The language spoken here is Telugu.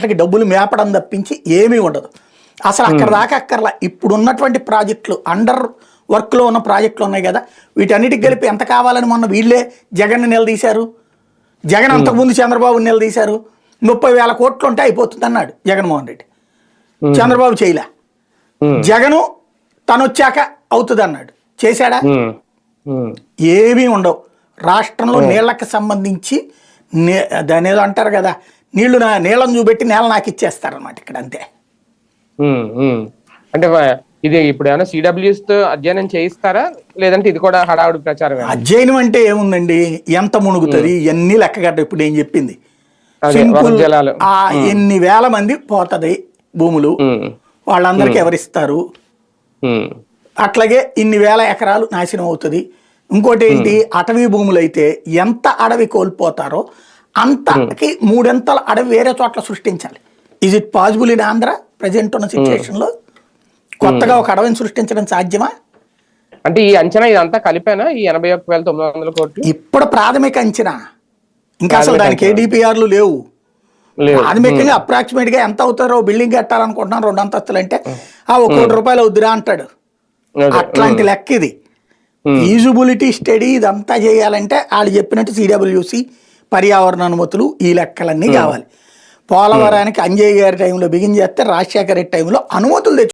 వాటికి డబ్బులు మేపడం తప్పించి ఏమీ ఉండదు. అసలు అక్కడ దాకా అక్కర్లా. ఇప్పుడు ఉన్నటువంటి ప్రాజెక్టులు అండర్ వర్క్లో ఉన్న ప్రాజెక్టులు ఉన్నాయి కదా వీటన్నిటికి కలిపి ఎంత కావాలని మొన్న వీళ్ళే జగన్ నిలదీశారు. జగన్ అంతకుముందు చంద్రబాబు నిలదీశారు. ముప్పై వేల కోట్లు ఉంటే అయిపోతుంది అన్నాడు జగన్మోహన్ రెడ్డి. చంద్రబాబు చేయలే. జగను తను వచ్చాక అవుతుంది అన్నాడు. చేశాడా? ఏమీ ఉండవు. రాష్ట్రంలో నీళ్ళకి సంబంధించి దాని ఏదో అంటారు కదా నీళ్ళు నా నీళ్ళని చూపెట్టి నేల నాకు ఇచ్చేస్తారన్నమాట ఇక్కడ అంతే. అంటే ఇది ఇప్పుడు ఏమైనా సిడబ్ల్యూస్తో అధ్యయనం చేయిస్తారా? లేదంటే ఇది కూడా హడావుడి ప్రచారం అధ్యయనం అంటే ఏముందండి? ఎంత మునుగుతుంది? ఎన్ని లెక్కగడ్డ ఇప్పుడు ఏం చెప్పింది. సింపుల్ జలాలు. ఆ ఎన్ని వేల మంది పోతది భూములు? వాళ్ళందరికీ ఎవరిస్తారు? అట్లాగే ఇన్ని వేల ఎకరాలు నాశనం అవుతుంది. ఇంకోటి ఏంటి? అటవీ భూములు అయితే ఎంత అడవి కోల్పోతారో అంతకి మూడెంతల అడవి వేరే చోట్ల సృష్టించాలి. Is it possible in Andhra present ఉన్న సిచ్యువేషన్లో? కొత్తగా ఒక అడవిని సృష్టించడం సాధ్యమా? అంటే ఈ అంచనా ఇదంతా కలిపానా? ఈ ఎనభై ఒక్క వేల తొమ్మిది వందల కోట్లు? ఇప్పుడు ప్రాథమిక అంచనా. ఇంకా అసలు దానికి. ఏడీపీఆర్లు లేవు. ప్రాథమికంగా అప్రాక్సిమేట్గా ఎంత అవుతారో బిల్డింగ్ కట్టాలనుకుంటున్నాను రెండు అంతస్తులు అంటే ఆ ఒక కోటి రూపాయలు అవుద్దిరా అంటాడు. అట్లాంటి లెక్క ఇది. ఈజుబిలిటీ స్టడీ ఇదంతా చేయాలంటే వాళ్ళు చెప్పినట్టు సిడబ్ల్యూసి పర్యావరణ అనుమతులు ఈ లెక్కలన్నీ కావాలి. పోలవరానికి అంజయ్ గారి టైంలో బిగిన్ చేస్తే రాజశేఖర రెడ్డి టైంలో అనుమతులు తెచ్చు